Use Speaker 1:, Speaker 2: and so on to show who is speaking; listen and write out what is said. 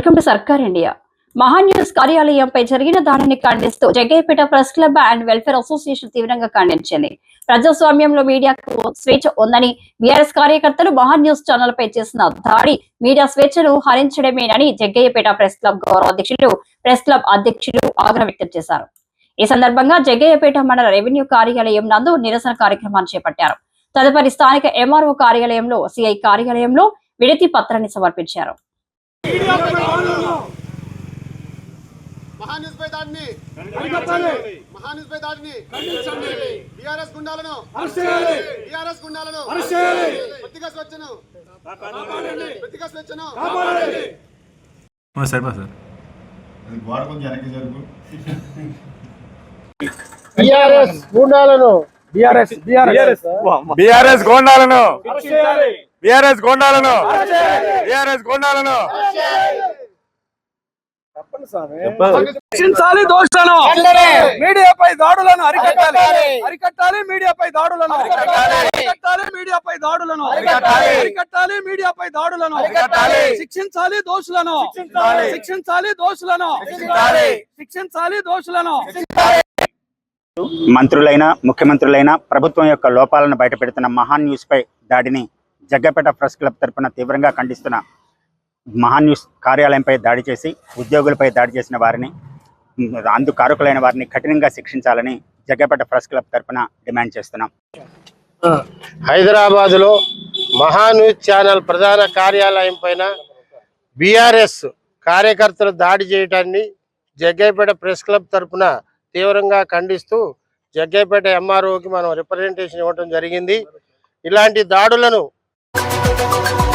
Speaker 1: Welcome to Sarkar India. Mahanews కార్యాలయంపై జరిగిన దాడిని ఖండిస్తూ Jaggayyapeta press club and welfare association తీవ్రంగా ఖండించింది. ప్రజాస్వామ్యంలో మీడియాకు స్వేచ్ఛ ఉందని బీఆర్ఎస్ కార్యకర్తలు మహాన్యూస్ ఛానల్ పై చేసిన దాడి మీడియా స్వేచ్ఛను హరించడమేనని జగ్గయ్యపేట ప్రెస్ క్లబ్ గౌరవ అధ్యక్షులు ప్రెస్ క్లబ్ అధ్యక్షులు ఆగ్రహం వ్యక్తం చేశారు. ఈ సందర్భంగా జగ్గయ్యపేట మండల రెవెన్యూ కార్యాలయం నందు నిరసన కార్యక్రమాన్ని చేపట్టారు. తదుపరి స్థానిక ఎంఆర్ఓ కార్యాలయంలో సిఐ కార్యాలయంలో విడతి పత్రాన్ని సమర్పించారు.
Speaker 2: మహాన్యూస్ పై దాడిని మహాన్యూస్ పై దాడిని బిఆర్ఎస్ గుండాలను బిఆర్ఎస్ గుండాలను వ్యక్తిగత స్వేచ్ఛను వ్యక్తిగత స్వేచ్ఛను
Speaker 3: సరిపా సార్.
Speaker 4: అది గోడ కొంచెం వెనక్కి జరుగు.
Speaker 5: బిఆర్ఎస్ గూండాలను. బిఆర్ఎస్ బిఆర్ఎస్.
Speaker 3: బిఆర్ఎస్ గోండాలను. బిఆర్ఎస్ గోండాలను. బిఆర్ఎస్ గోండాలను.
Speaker 5: రక్షించాలి దోషులను. మీడియాపై దాడులను అరికట్టాలి. అరికట్టాలి మీడియాపై దాడులను. అరికట్టాలి. మీడియాపై దాడులను. అరికట్టాలి. మీడియాపై దాడులను. శిక్షించాలి దోషులను. శిక్షించాలి. దోషులను. శిక్షించాలి. దోషులను.
Speaker 6: మంత్రులైన ముఖ్యమంత్రులైన ప్రభుత్వం యొక్క లోపాలను బయటపెడుతున్న మహాన్ న్యూస్ పై దాడిని జగ్గపేట ప్రెస్ క్లబ్ తరపున తీవ్రంగా ఖండిస్తున్న మహాన్యూస్ కార్యాలయంపై దాడి చేసి ఉద్యోగులపై దాడి చేసిన వారిని ఉమ్, అందుకు కారకులైన వారిని కఠినంగా శిక్షించాలని జగ్గపేట ప్రెస్ క్లబ్ తరపున డిమాండ్ చేస్తున్నాం.
Speaker 7: హైదరాబాద్లో మహాన్యూస్ ఛానల్ ప్రధాన కార్యాలయం పైన బీఆర్ఎస్ కార్యకర్తలు దాడి చేయడాన్ని జగ్గైపేట ప్రెస్ క్లబ్ తరపున తీవ్రంగా ఖండిస్తూ జగ్గైపేట ఎంఆర్ఓకి మనం రిప్రజెంటేషన్ ఇవ్వడం జరిగింది. ఇలాంటి దాడులను Thank you.